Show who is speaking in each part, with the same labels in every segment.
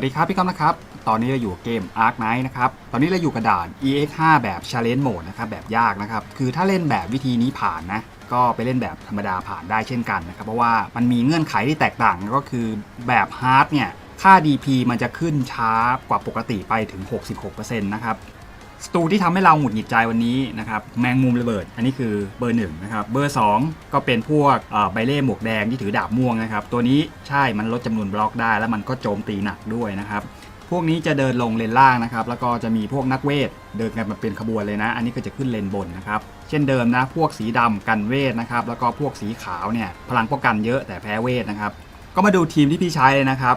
Speaker 1: วัสดีครับพี่ก้องนะครับ ตอนนี้เราอยู่เกม Ark Knight นะครับ ตอนนี้เราอยู่กระดาน EX5 แบบ Challenge Mode นะครับ แบบยากนะครับ คือถ้าเล่นแบบวิธีนี้ผ่านนะ ก็ไปเล่นแบบธรรมดาผ่านได้เช่นกันนะครับ เพราะว่ามันมีเงื่อนไขที่แตกต่างก็คือแบบ Hard เนี่ย ค่า DP มันจะขึ้นช้ากว่าปกติไปถึง 66%นะครับ สตูที่ทำให้เราหงุดหงิดใจวันนี้นะครับแมงมุมระเบิด อันนี้คือเบอร์หนึ่งนะครับเบอร์ 2 ก็เป็นพวกใบเล่หมวกแดงที่ถือดาบม่วงนะครับตัวนี้ใช่มันลดจำนวนบล็อกได้ แล้วมันก็โจมตีหนักด้วยนะครับพวกนี้จะเดินลงเลนล่างนะครับแล้วก็จะมีพวกนักเวทเดินกันมาเป็นขบวนเลยนะ อันนี้ก็จะขึ้นเลนบนนะครับเช่นเดิมนะพวกสีดำกันเวทนะครับแล้วก็พวกสีขาวเนี่ยพลังป้องกันเยอะแต่แพ้เวทนะครับก็มาดูทีมที่พี่ใช้เลยนะครับ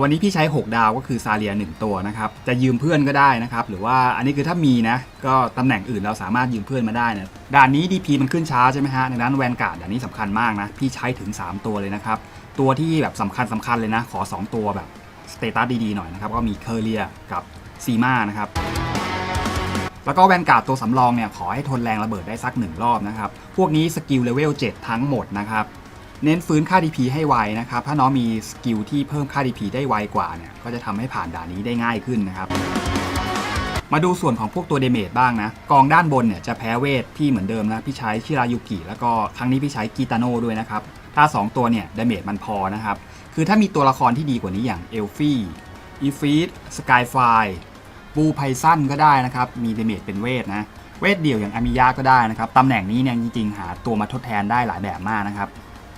Speaker 1: วันนี้พี่ใช้ 6 ดาวก็คือซาเลีย 1 ตัวนะครับ จะยืมเพื่อนก็ได้นะครับ หรือว่าอันนี้คือถ้ามีนะ ก็ตำแหน่งอื่นเราสามารถยืมเพื่อนมาได้นะด่านนี้ DP มันขึ้นช้าใช่ไหมฮะในนั้นแวนการ์ดด่านนี้สำคัญมากนะ พี่ใช้ถึง 3 ตัวเลยนะครับ ตัวที่แบบสำคัญสำคัญเลยนะ ขอ 2 ตัวแบบสเตตัสดีๆหน่อยนะครับ ก็มีเคอร์เลียกับซีมานะครับแล้วก็แวนการ์ดตัวสำรองเนี่ยขอให้ทนแรงระเบิดได้สักหนึ่งรอบนะครับ พวกนี้สกิลเลเวล7ทั้งหมดนะครับ เน้นฟื้นค่า DP ให้ไวนะครับ ถ้าน้องมีสกิลที่เพิ่มค่า DP ได้ไวกว่าเนี่ย ก็จะทำให้ผ่านด่านนี้ได้ง่ายขึ้นนะครับ มาดูส่วนของพวกตัวเดเมจบ้างนะ กองด้านบนเนี่ยจะแพ้เวทพี่เหมือนเดิมนะ พี่ใช้ชิรายุกิ แล้วก็ครั้งนี้พี่ใช้กีตาโน่ด้วยนะครับ ถ้า 2 ตัวเนี่ยเดเมจมันพอนะครับ คือถ้ามีตัวละครที่ดีกว่านี้อย่างเอลฟี่อีฟีดสกายไฟบูไพซันก็ได้นะครับ มีเดเมจเป็นเวทนะ เวทเดี่ยวอย่างอามิยาก็ได้นะครับ ตำแหน่งนี้เนี่ยจริงๆหาตัวมาทดแทนได้หลายแบบมากนะครับ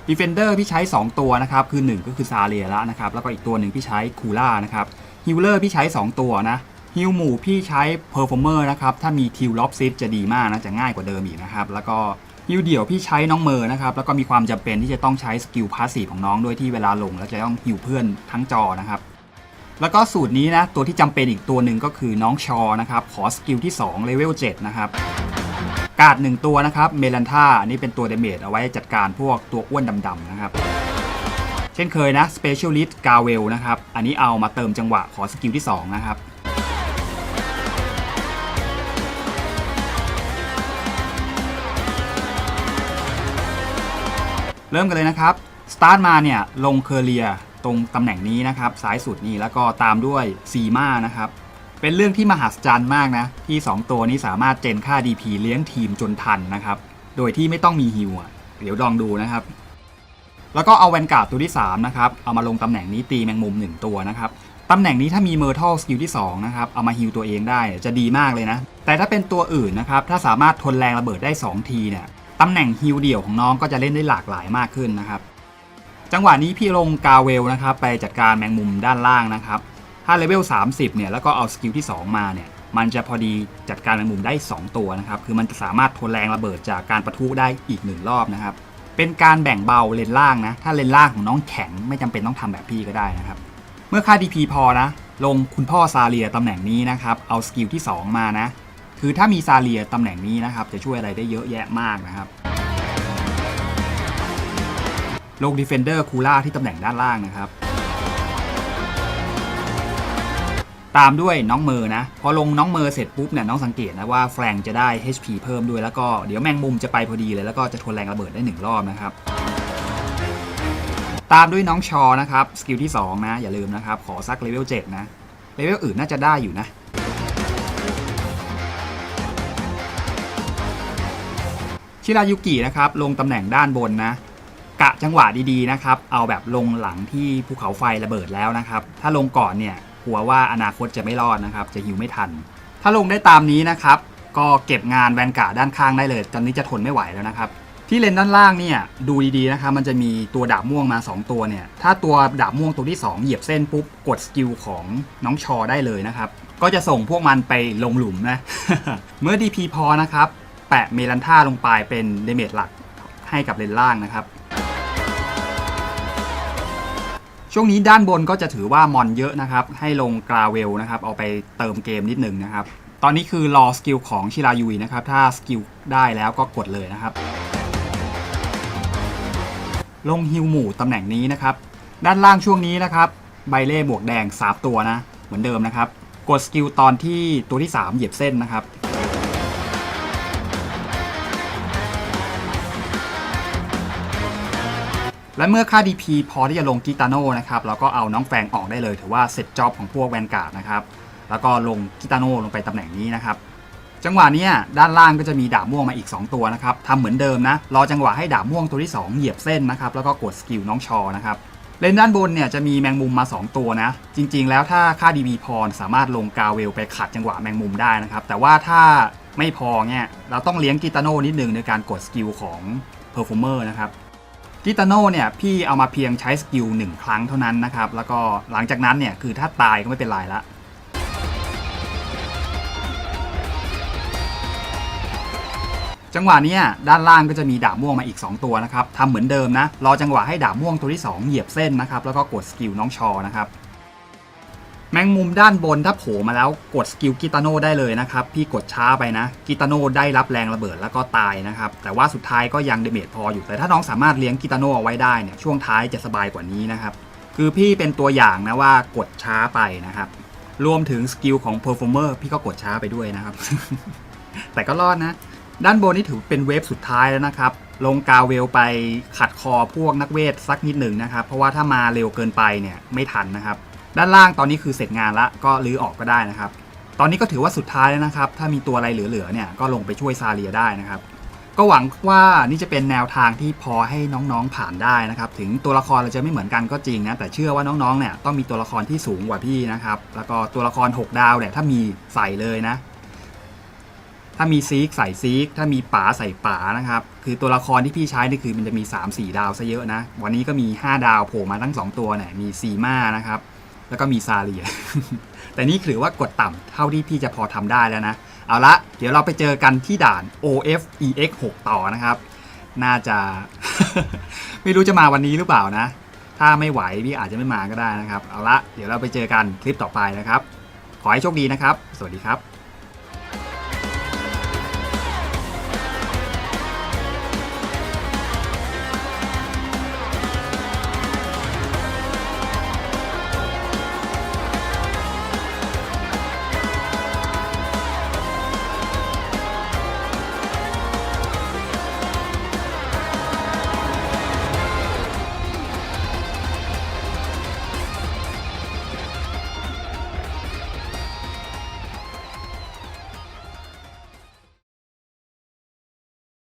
Speaker 1: Defender พี่ใช้ 2 ตัวนะครับ คือ 1 ก็คือซาเลียแล้วนะครับ แล้วก็อีกตัวหนึ่งพี่ใช้คูล่านะครับฮิลเลอร์พี่ใช้ 2 ตัวนะฮิลหมู่พี่ใช้ Performer นะครับ ถ้ามีทิวล็อบซิจะดีมากนะ จะง่ายกว่าเดิมอีกนะครับ แล้วก็ฮิลเดี่ยวพี่ใช้น้องเมอร์นะครับ แล้วก็มีความจำเป็นที่จะต้องใช้สกิลพาสซีฟของน้องด้วยที่เวลาลง แล้วจะต้องฮิลเพื่อนทั้งจอนะครับ แล้วก็สูตรนี้นะ ตัวที่จำเป็นอีกตัวหนึ่งก็คือน้องชอนะครับ ขอสกิลที่2เลเวล7นะครับ กาดหนึ่งตัวนะครับเมลันท่าอันนี้เป็นตัวเดเมจเอาไว้จัดการพวกตัวอ้วนดำๆนะครับ เช่นเคยนะ Specialist g a w e l นะครับ อันนี้เอามาเติมจังหวะขอสกิลที่ 2 นะครับเริ่มกันเลยนะครับ สตาร์ทมาเนี่ย ลงเคอร์เลียตรงตำแหน่งนี้นะครับ ซ้ายสุดนี่ แล้วก็ตามด้วยซีมานะครับ เป็นเรื่องที่มหัศจรรย์มากนะ ที่ 2 ตัวนี้สามารถเจนค่า DP เลี้ยงทีมจนทันนะครับ โดยที่ไม่ต้องมีฮิวอะเดี๋ยวลองดูนะครับ แล้วก็เอาแวนการ์ดตัวที่ 3 นะครับ เอามาลงตำแหน่งนี้ตีแมงมุม 1 ตัวนะครับตำแหน่งนี้ถ้ามีเมอร์ทัลสกิลที่ 2 นะครับ เอามาฮิวตัวเองได้จะดีมากเลยนะ แต่ถ้าเป็นตัวอื่นนะครับ ถ้าสามารถทนแรงระเบิดได้ 2 ทีเนี่ยตำแหน่งฮิวเดี่ยวของน้องก็จะเล่นได้หลากหลายมากขึ้นนะครับ จังหวะนี้พี่ลงกาเวลนะครับ ไปจัดการแมงมุมด้านล่างนะครับ ถ้าเลเวล30เนี่ยแล้วก็เอาสกิลที่ 2 มาเนี่ยมันจะพอดีจัดการแมงมุมได้ 2 ตัวนะครับ คือมันจะสามารถทนแรงระเบิดจากการประทุได้อีก 1 รอบนะครับ เป็นการแบ่งเบาเลนล่างนะ ถ้าเลนล่างของน้องแข็งไม่จำเป็นต้องทำแบบพี่ก็ได้นะครับ เมื่อค่า DP พอนะ ลงคุณพ่อซาเลียตำแหน่งนี้นะครับ เอาสกิลที่ 2 มานะ คือถ้ามีซาเลียตำแหน่งนี้นะครับ จะช่วยอะไรได้เยอะแยะมากนะครับ ลง Defender คูล่าที่ตำแหน่งด้านล่างนะครับ ตามด้วยน้องเมอร์นะ พอลงน้องเมอร์เสร็จปุ๊บเนี่ยน้องสังเกตนะว่าแฟรงจะได้ HP เพิ่มด้วยแล้วก็เดี๋ยวแมงมุมจะไปพอดีเลย แล้วก็จะทนแรงระเบิดได้ 1 รอบนะครับ ตามด้วยน้องชอนะครับ สกิลที่ 2 นะ อย่าลืมนะครับ ขอสักเลเวล7นะเลเวลอื่นน่าจะได้อยู่นะชิรายุกินะครับลงตำแหน่งด้านบนนะกะจังหวะดีๆนะครับ เอาแบบลงหลังที่ภูเขาไฟระเบิดแล้วนะครับ ถ้าลงก่อนเนี่ย กลัวว่าอนาคตจะไม่รอดนะครับ จะหิวไม่ทัน ถ้าลงได้ตามนี้นะครับ ก็เก็บงานแวนการ์ดด้านข้างได้เลย ตอนนี้จะทนไม่ไหวแล้วนะครับ ที่เลนด้านล่างเนี่ยดูดีๆนะครับ มันจะมีตัวดาบม่วงมา 2 ตัวเนี่ย ถ้าตัวดาบม่วงตัวที่ 2 เหยียบเส้นปุ๊บกดสกิลของน้องชอได้เลยนะครับ ก็จะส่งพวกมันไปลงหลุมนะ เมื่อ DP พอนะครับ แปะเมลันท่าลงไปเป็นเดเมจหลักให้กับเลนล่างนะครับ ช่วงนี้ด้านบนก็จะถือว่ามอนเยอะนะครับ ให้ลงกราเวลนะครับ เอาไปเติมเกมนิดหนึ่งนะครับ ตอนนี้คือรอสกิลของชิรายุยนะครับ ถ้าสกิลได้แล้วก็กดเลยนะครับ ลงฮิวหมู่ตำแหน่งนี้นะครับ ด้านล่างช่วงนี้นะครับ ใบเล่บวกแดงสาบตัวนะ เหมือนเดิมนะครับ กดสกิลตอนที่ตัวที่ 3 เหยียบเส้นนะครับ และเมื่อค่า DP พอที่จะลงกิตาโน่นะครับแล้วก็เอาน้องแฟงออกได้เลย ถือว่าเสร็จจ็อบของพวกแวนการ์ดนะครับแล้วก็ลงกิตาโน่ลงไปตำแหน่งนี้นะครับจังหวะนี้ด้านล่างก็จะมีดาบม่วงมาอีก 2 ตัวนะครับทำเหมือนเดิมนะรอจังหวะให้ดาบม่วงตัวที่ 2 เหยียบเส้นนะครับแล้วก็กดสกิลน้องชอนะครับเลนด้านบนเนี่ยจะมีแมงมุมมา 2 ตัวนะจริง ๆ แล้วถ้าค่า DB พอสามารถลงกาเวลไปขัดจังหวะแมงมุมได้นะครับแต่ว่าถ้าไม่พอเนี่ยเราต้องเลี้ยงกิตาโน่นิดนึงในการกดสกิลของเพอร์ฟอร์เมอร์นะครับ กิตาโน่เนี่ยพี่เอามาเพียงใช้สกิลหนึ่งครั้งเท่านั้นนะครับ แล้วก็หลังจากนั้นเนี่ยคือถ้าตายก็ไม่เป็นไรละจังหวะนี้ด้านล่างก็จะมีดาบม่วงมาอีก 2 ตัวนะครับทำเหมือนเดิมนะ รอจังหวะให้ดาบม่วงตัวที่ 2 เหยียบเส้นนะครับ แล้วก็กดสกิลน้องชอนะครับ แมงมุมด้านบนถ้าโผล่มาแล้วกดสกิลกิตาโน่ได้เลยนะครับ พี่กดช้าไปนะกิตาโน่ได้รับแรงระเบิดแล้วก็ตายนะครับ แต่ว่าสุดท้ายก็ยังเดเมจพออยู่แต่ถ้าน้องสามารถเลี้ยงกิตาโน่เอาไว้ได้เนี่ยช่วงท้ายจะสบายกว่านี้นะครับ คือพี่เป็นตัวอย่างนะว่ากดช้าไปนะครับรวมถึงสกิลของเพอร์ฟอร์เมอร์พี่ก็กดช้าไปด้วยนะครับ แต่ก็รอดนะ ด้านบนนี่ถือเป็นเวฟสุดท้ายแล้วนะครับ ลงกาเวลไปขัดคอพวกนักเวทสักนิดหนึ่งนะครับ เพราะว่าถ้ามาเร็วเกินไปเนี่ยไม่ทันนะครับ ด้านล่างตอนนี้คือเสร็จงานละก็รื้อออกก็ได้นะครับ ตอนนี้ก็ถือว่าสุดท้ายแล้วนะครับ ถ้ามีตัวอะไรเหลือๆเนี่ยก็ลงไปช่วยซาเลียได้นะครับ ก็หวังว่านี่จะเป็นแนวทางที่พอให้น้องๆผ่านได้นะครับ ถึงตัวละครเราจะไม่เหมือนกันก็จริงนะแต่เชื่อว่าน้องๆเนี่ยต้องมีตัวละครที่สูงกว่าพี่นะครับ แล้วก็ตัวละคร 6 ดาวเนี่ยถ้ามีใส่เลยนะถ้ามีซีกใส่ซีกถ้ามีป๋าใส่ป๋านะครับ คือตัวละครที่พี่ใช้นี่คือมันจะมี 3-4 ดาวซะเยอะนะ วันนี้ก็มี 5 ดาวโผล่มาทั้ง 2 ตัวเนี่ยมีซีมานะครับ แล้วก็มีซาเลีย แต่นี่ถือว่ากดต่ำเท่าที่พี่จะพอทำได้แล้วนะ เอาละ เดี๋ยวเราไปเจอกันที่ด่าน OFEX 6 ต่อนะครับ น่าจะ ไม่รู้จะมาวันนี้หรือเปล่านะ ถ้าไม่ไหวพี่อาจจะไม่มาก็ได้นะครับ เอาละ เดี๋ยวเราไปเจอกันคลิปต่อไปนะครับ ขอให้โชคดีนะครับ สวัสดีครับ